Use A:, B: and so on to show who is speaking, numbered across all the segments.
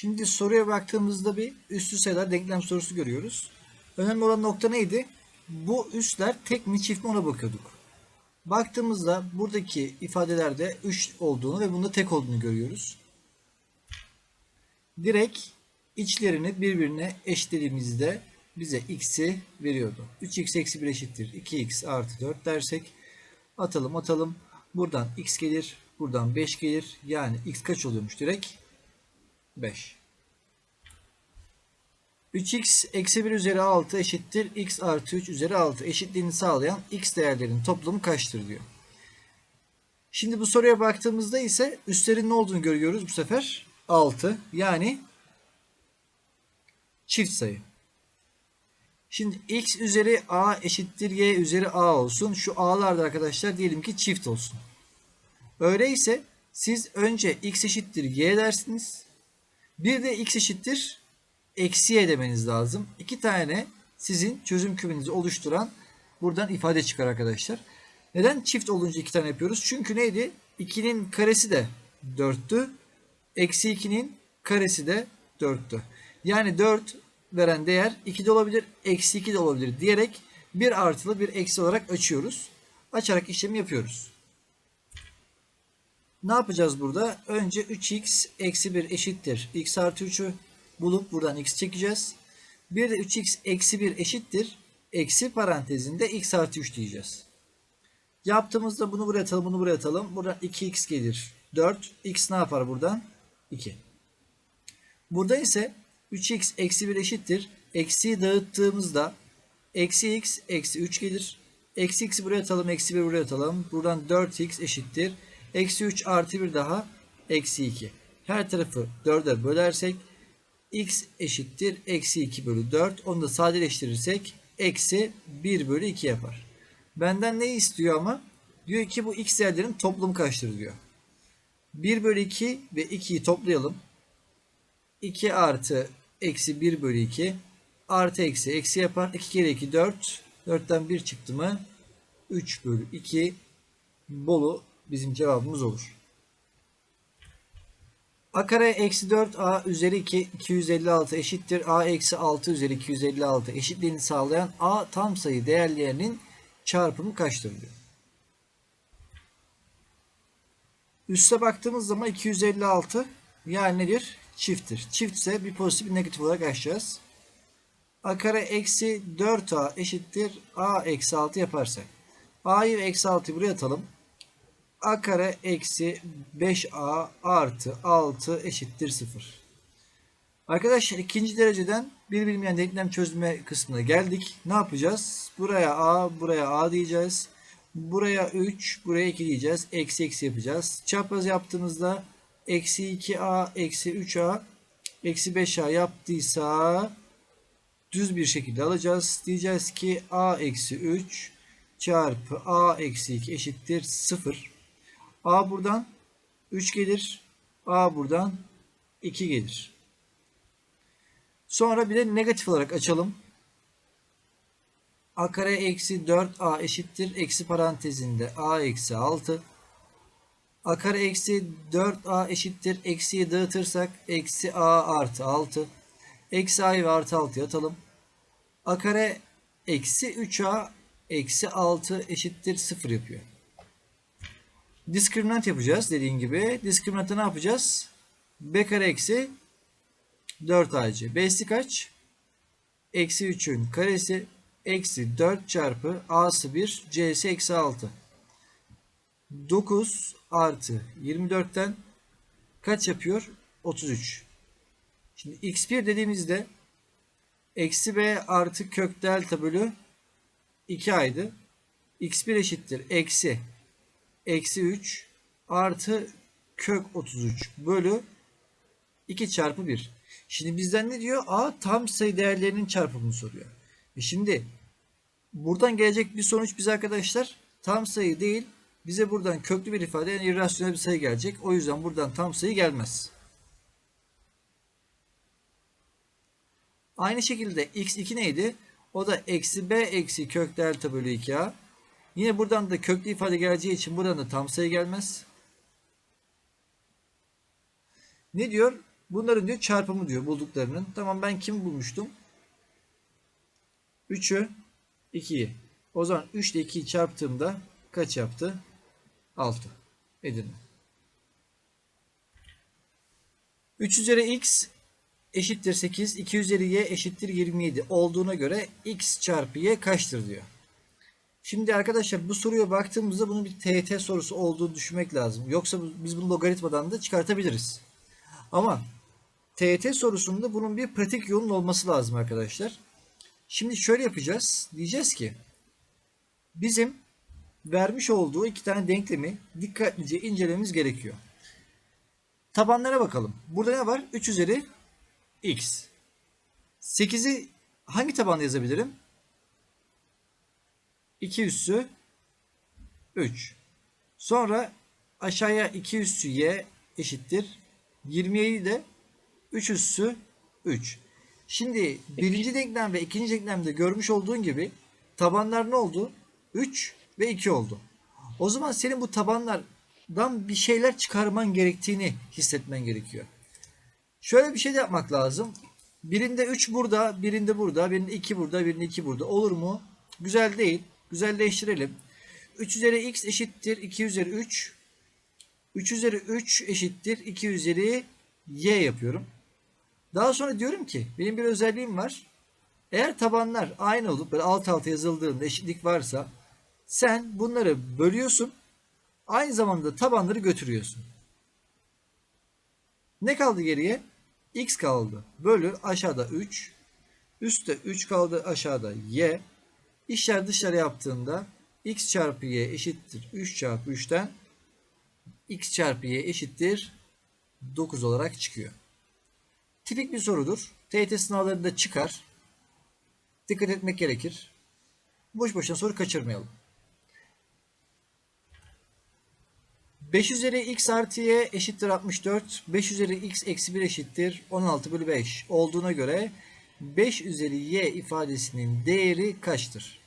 A: Şimdi soruya baktığımızda bir üstü sayılar denklem sorusu görüyoruz. Önemli olan nokta neydi? Bu üstler tek mi çift mi ona bakıyorduk. Baktığımızda buradaki ifadelerde 3 olduğunu ve bunda tek olduğunu görüyoruz. Direkt içlerini birbirine eşitlediğimizde bize x'i veriyordu. 3x eksi 1 eşittir 2x artı 4 dersek atalım atalım. Buradan x gelir. Buradan 5 gelir. Yani x kaç oluyormuş direkt? 5. 3x eksi 1 üzeri 6 eşittir x artı 3 üzeri 6 eşitliğini sağlayan x değerlerinin toplamı kaçtır diyor. Şimdi bu soruya baktığımızda ise üstlerin ne olduğunu görüyoruz bu sefer. 6 yani çift sayı. Şimdi x üzeri a eşittir y üzeri a olsun. Şu a'lar da arkadaşlar diyelim ki çift olsun. Öyleyse siz önce x eşittir y dersiniz. Bir de x eşittir eksi y demeniz lazım. İki tane sizin çözüm kümenizi oluşturan buradan ifade çıkar arkadaşlar. Neden çift olunca iki tane yapıyoruz? Çünkü neydi? 2'nin karesi de 4'tü. Eksi 2'nin karesi de 4'tü. Yani 4 veren değer 2 de olabilir, eksi 2 de olabilir diyerek bir artılı bir eksi olarak açıyoruz. Açarak işlemi yapıyoruz. Ne yapacağız burada? Önce 3x eksi 1 eşittir. x artı 3'ü bulup buradan x çekeceğiz. Bir de 3x eksi 1 eşittir. Eksi parantezinde x artı 3 diyeceğiz. Yaptığımızda bunu buraya atalım, bunu buraya atalım. Buradan 2x gelir. 4. x ne yapar buradan? 2. Burada ise 3x eksi 1 eşittir. Eksiyi dağıttığımızda eksi x eksi 3 gelir. Eksi x'i buraya atalım. Eksi 1 buraya atalım. Buradan 4x eşittir. Eksi 3 artı 1 daha eksi 2. Her tarafı 4'e bölersek x eşittir. Eksi 2 bölü 4. Onu da sadeleştirirsek eksi 1 bölü 2 yapar. Benden ne istiyor ama? Diyor ki bu x değerlerin toplamı kaçtır diyor. 1 bölü 2 ve 2'yi toplayalım. 2 artı eksi 1 bölü 2 artı eksi eksi yapar. 2 kere 2 4. 4'ten 1 çıktı mı 3 bölü 2 bolu bizim cevabımız olur. A kare eksi 4a üzeri 2 256 eşittir. a eksi 6 üzeri 256 eşitliğini sağlayan a tam sayı değerlerinin çarpımı kaçtır diyor. Üste baktığımız zaman 256 yani nedir? Çifttir. Çiftse bir pozitif bir negatif olarak açacağız. A kare eksi 4a eşittir. a eksi 6 yaparsak. a'yı ve eksi 6'yı buraya atalım. A kare eksi 5a artı 6 eşittir 0. Arkadaşlar ikinci dereceden bir bilmeyen denklem çözme kısmına geldik. Ne yapacağız? Buraya a, buraya a diyeceğiz. Buraya 3, buraya 2 diyeceğiz. Eksi eksi yapacağız. Çapraz yaptığımızda eksi 2a, eksi 3a, eksi 5a yaptıysa düz bir şekilde alacağız. Diyeceğiz ki a eksi 3 çarpı a eksi 2 eşittir 0. a buradan 3 gelir. a buradan 2 gelir. Sonra bir de negatif olarak açalım. a kare eksi 4a eşittir. Eksi parantezinde a eksi 6. a kare eksi 4a eşittir. Eksiyi dağıtırsak eksi a artı 6. Eksi a'yı ve artı 6'yı atalım. a kare eksi 3a eksi 6 eşittir 0 yapıyor. Diskriminant yapacağız dediğim gibi. Diskriminantı ne yapacağız? b kare eksi 4ac. B'si kaç? Eksi 3'ün karesi eksi 4 çarpı a'sı 1 c'si eksi 6. 9 artı 24'ten kaç yapıyor? 33. Şimdi x1 dediğimizde eksi b artı kök delta bölü 2a'ydı. x1 eşittir eksi eksi 3 artı kök 33 bölü 2 çarpı 1. Şimdi bizden ne diyor? A tam sayı değerlerinin çarpımını soruyor. E şimdi buradan gelecek bir sonuç bize arkadaşlar tam sayı değil bize buradan köklü bir ifade yani irrasyonel bir sayı gelecek. O yüzden buradan tam sayı gelmez. Aynı şekilde x2 neydi? O da eksi b eksi kök delta bölü 2a. Yine buradan da köklü ifade geleceği için buradan da tam sayı gelmez. Ne diyor? Bunların diyor çarpımı diyor bulduklarının. Tamam ben kim bulmuştum? 3'ü 2'yi. O zaman 3 ile 2'yi çarptığımda kaç yaptı? 6. Edirne. 3 üzeri x eşittir 8. 2 üzeri y eşittir 27 olduğuna göre x çarpı y kaçtır diyor. Şimdi arkadaşlar bu soruya baktığımızda bunun bir TET sorusu olduğunu düşünmek lazım. Yoksa biz bunu logaritmadan da çıkartabiliriz. Ama TET sorusunda bunun bir pratik yolun olması lazım arkadaşlar. Şimdi şöyle yapacağız. Diyeceğiz ki bizim vermiş olduğu iki tane denklemi dikkatlice incelememiz gerekiyor. Tabanlara bakalım. Burada ne var? 3 üzeri x. 8'i hangi tabanda yazabilirim? 2 üssü 3. Sonra aşağıya 2 üssü y eşittir. 27'yi de 3 üssü 3. Şimdi birinci denklem ve ikinci denklemde görmüş olduğun gibi tabanlar ne oldu? 3 ve 2 oldu. O zaman senin bu tabanlardan bir şeyler çıkarman gerektiğini hissetmen gerekiyor. Şöyle bir şey de yapmak lazım. Birinde 3 burada, birinde burada, birinde 2 burada, birinde 2 burada. Olur mu? Güzel değil. Güzelleştirelim. 3 üzeri x eşittir 2 üzeri 3. 3 üzeri 3 eşittir 2 üzeri y yapıyorum. Daha sonra diyorum ki benim bir özelliğim var. Eğer tabanlar aynı olup böyle alt alta yazıldığında eşitlik varsa sen bunları bölüyorsun. Aynı zamanda tabanları götürüyorsun. Ne kaldı geriye? X kaldı. Bölü aşağıda 3. Üstte 3 kaldı aşağıda y. İşler dışarı yaptığında x çarpı y eşittir 3 çarpı 3'ten x çarpı y eşittir 9 olarak çıkıyor. Tipik bir sorudur. TYT sınavlarında çıkar. Dikkat etmek gerekir. Boş boşuna soru kaçırmayalım. 5 üzeri x artı y eşittir 64. 5 üzeri x eksi 1 eşittir 16 bölü 5 olduğuna göre 5 üzeri y ifadesinin değeri kaçtır?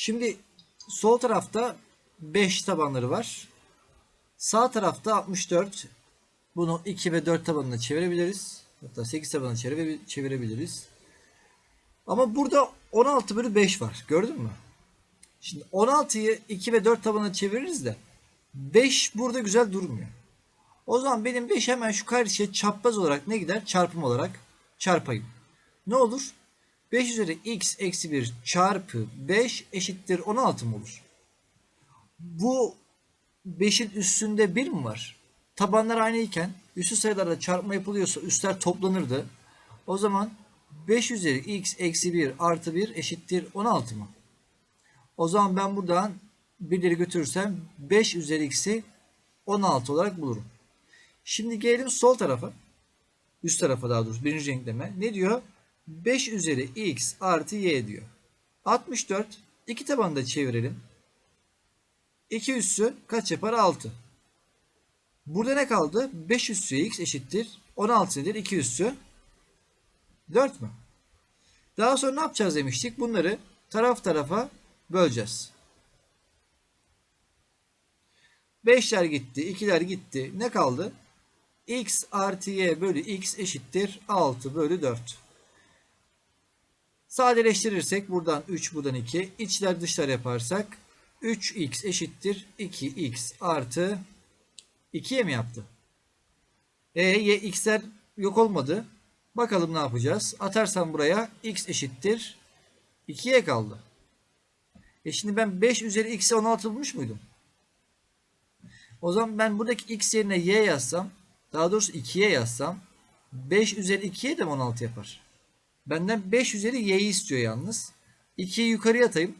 A: Şimdi sol tarafta 5 tabanları var. Sağ tarafta 64. Bunu 2 ve 4 tabanına çevirebiliriz. Hatta 8 tabanına çevire- çevirebiliriz. Ama burada 16 bölü 5 var. Gördün mü? Şimdi 16'yı 2 ve 4 tabanına çeviririz de 5 burada güzel durmuyor. O zaman benim 5 hemen şu karşıya çapraz olarak ne gider? Çarpım olarak çarpayım. Ne olur? 5 üzeri x eksi 1 çarpı 5 eşittir 16 mı olur? Bu 5'in üstünde 1 mi var? Tabanlar aynıyken üstü sayılarda çarpma yapılıyorsa üstler toplanırdı. O zaman 5 üzeri x eksi 1 artı 1 eşittir 16 mı? O zaman ben buradan birleri götürürsem 5 üzeri x'i 16 olarak bulurum. Şimdi gelelim sol tarafa. Üst tarafa daha doğrusu birinci renkleme. Ne diyor? 5 üzeri x artı y diyor. 64. iki tabanı da çevirelim. 2 üssü kaç yapar? 6. Burada ne kaldı? 5 üssü x eşittir. 16 nedir? 2 üssü 4 mü? Daha sonra ne yapacağız demiştik? Bunları taraf tarafa böleceğiz. 5'ler gitti, 2'ler gitti. Ne kaldı? x artı y bölü x eşittir 6 bölü 4. Sadeleştirirsek buradan 3 buradan 2. İçler dışlar yaparsak 3x eşittir 2x artı 2'ye mi yaptı? E y x'ler yok olmadı. Bakalım ne yapacağız? Atarsam buraya x eşittir 2'ye kaldı. E şimdi ben 5 üzeri x'e 16 bulmuş muydum? O zaman ben buradaki x yerine y yazsam, daha doğrusu 2'ye yazsam 5 üzeri 2'ye de mi 16 yapar? Benden 5 üzeri y'yi istiyor yalnız. 2'yi yukarıya atayım.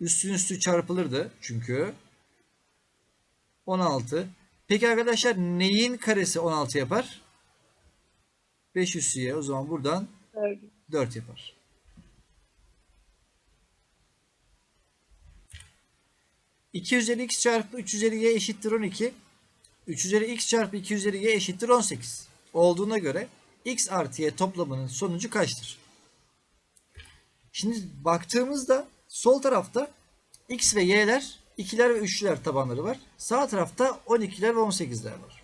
A: Üstün üstü çarpılırdı çünkü. 16. Peki arkadaşlar neyin karesi 16 yapar? 5 üssü y. O zaman buradan 4 yapar. İki üzeri x çarpı 3 üzeri y eşittir 12. 3 üzeri x çarpı 2 üzeri y eşittir 18. Olduğuna göre x artı y toplamının sonucu kaçtır? Şimdi baktığımızda sol tarafta x ve y'ler 2'ler ve 3'ler tabanları var. Sağ tarafta 12'ler ve 18'ler var.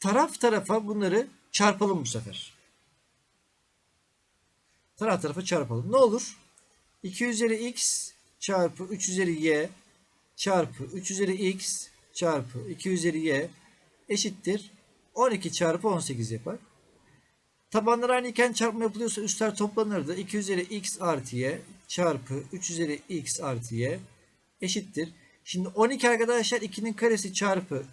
A: taraf tarafa bunları çarpalım bu sefer. Taraf tarafa çarpalım. Ne olur? 2 üzeri x çarpı 3 üzeri y çarpı 3 üzeri x çarpı 2 üzeri y eşittir 12 çarpı 18 yapar. Tabanlar aynıyken çarpma yapılıyorsa üstler toplanırdı. 2 üzeri x artı y çarpı 3 üzeri x artı y eşittir. Şimdi 12 arkadaşlar 2'nin karesi çarpı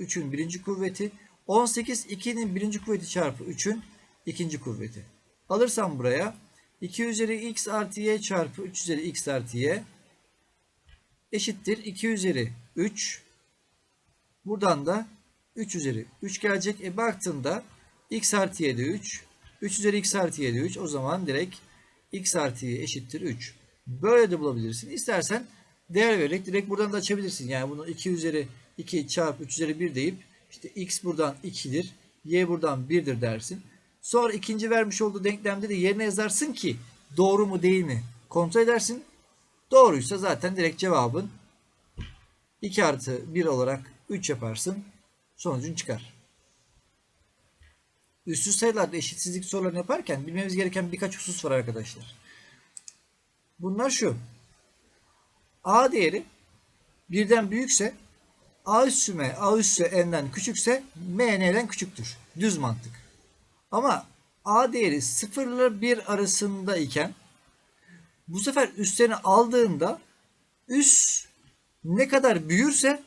A: 3'ün birinci kuvveti. 18 2'nin birinci kuvveti çarpı 3'ün ikinci kuvveti. Alırsam buraya 2 üzeri x artı y çarpı 3 üzeri x artı y eşittir 2 üzeri 3. Buradan da 3 üzeri 3 gelecek. E baktığında x artı y de 3. 3 üzeri x artı y de 3. O zaman direkt x artı eşittir 3. Böyle de bulabilirsin. İstersen değer vererek direkt buradan da açabilirsin. Yani bunu 2 üzeri 2 çarpı 3 üzeri 1 deyip işte x buradan 2'dir. Y buradan 1'dir dersin. Sonra ikinci vermiş olduğu denklemde de yerine yazarsın ki doğru mu değil mi kontrol edersin. Doğruysa zaten direkt cevabın 2 artı 1 olarak 3 yaparsın. Sonucun çıkar. Üstsüz sayılarda eşitsizlik sorularını yaparken bilmemiz gereken birkaç husus var arkadaşlar. Bunlar şu. A değeri birden büyükse A üssü M, A üssü N'den küçükse M N'den küçüktür. Düz mantık. Ama A değeri 0 ile 1 arasında iken bu sefer üstlerini aldığında üs ne kadar büyürse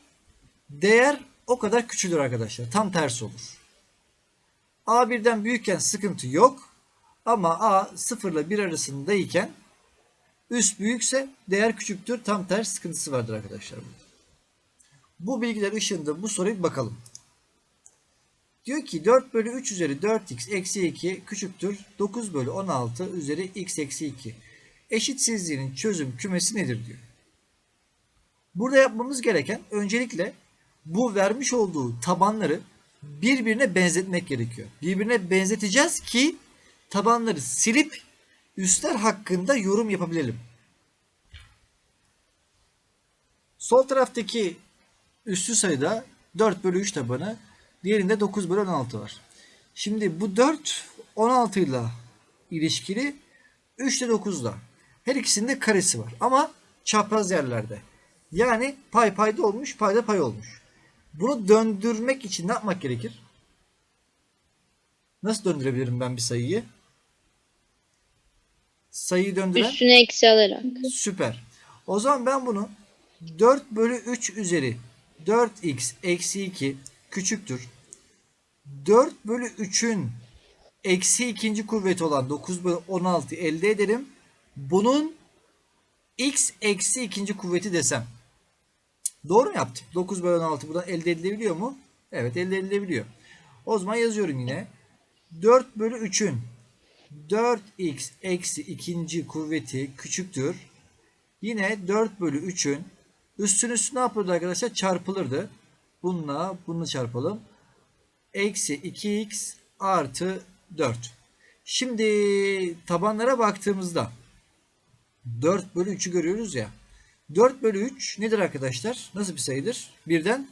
A: değer o kadar küçülür arkadaşlar. Tam tersi olur. A birden büyükken sıkıntı yok. Ama A 0 ile 1 arasındayken üst büyükse değer küçüktür. Tam ters sıkıntısı vardır arkadaşlar. Bu bilgiler ışığında bu soruya bir bakalım. Diyor ki 4 bölü 3 üzeri 4x eksi 2 küçüktür 9 bölü 16 üzeri x eksi 2. Eşitsizliğinin çözüm kümesi nedir diyor. Burada yapmamız gereken öncelikle bu vermiş olduğu tabanları birbirine benzetmek gerekiyor. Birbirine benzeteceğiz ki tabanları silip üstler hakkında yorum yapabilelim. Sol taraftaki üstü sayıda 4 bölü 3 tabanı diğerinde 9 bölü 16 var. Şimdi bu 4 16 ile ilişkili 3 de 9 ile. Her ikisinde karesi var ama çapraz yerlerde. Yani pay payda olmuş payda pay olmuş. Bunu döndürmek için ne yapmak gerekir? Nasıl döndürebilirim ben bir sayıyı? Sayıyı döndüren
B: Üstüne eksi alarak.
A: süper. O zaman ben bunu 4 bölü 3 üzeri 4x eksi 2 küçüktür. 4 bölü 3'ün eksi ikinci kuvveti olan 9 bölü 16 elde ederim. Bunun x eksi ikinci kuvveti desem. Doğru mu yaptım? 9 bölü 16 buradan elde edilebiliyor mu? Evet elde edilebiliyor. O zaman yazıyorum yine. 4 bölü 3'ün 4x eksi ikinci kuvveti küçüktür. Yine 4 bölü 3'ün üstün üstü ne yapılırdı arkadaşlar? Çarpılırdı. Bununla bunu çarpalım. Eksi 2x artı 4. Şimdi tabanlara baktığımızda 4 bölü 3'ü görüyoruz ya. 4 bölü 3 nedir arkadaşlar? Nasıl bir sayıdır? Birden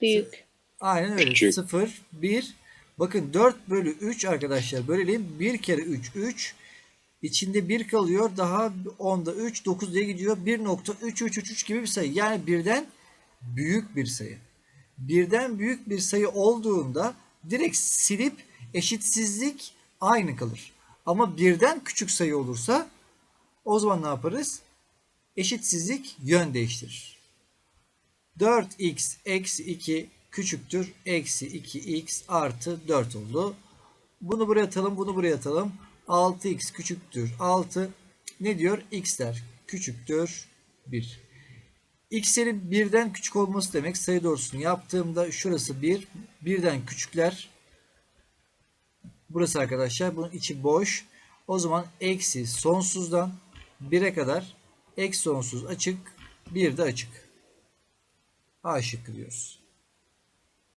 B: Büyük.
A: Aynen öyle.
C: Küçük.
A: 0, 1. Bakın 4 bölü 3 arkadaşlar. Bölelim. 1 kere 3, 3. İçinde 1 kalıyor. Daha 10'da 3, 9 diye gidiyor. 1.333 gibi bir sayı. Yani birden büyük bir sayı. Birden büyük bir sayı olduğunda direkt silip eşitsizlik aynı kalır. Ama birden küçük sayı olursa o zaman ne yaparız? Eşitsizlik yön değiştirir. 4x eksi 2 küçüktür. Eksi 2x artı 4 oldu. Bunu buraya atalım. Bunu buraya atalım. 6x küçüktür. 6 ne diyor? x'ler küçüktür 1. x'lerin birden küçük olması demek sayı doğrusunu yaptığımda şurası 1. Birden küçükler. Burası arkadaşlar. Bunun içi boş. O zaman eksi sonsuzdan 1'e kadar eksi sonsuz açık. Bir de açık. A şıkkı diyoruz.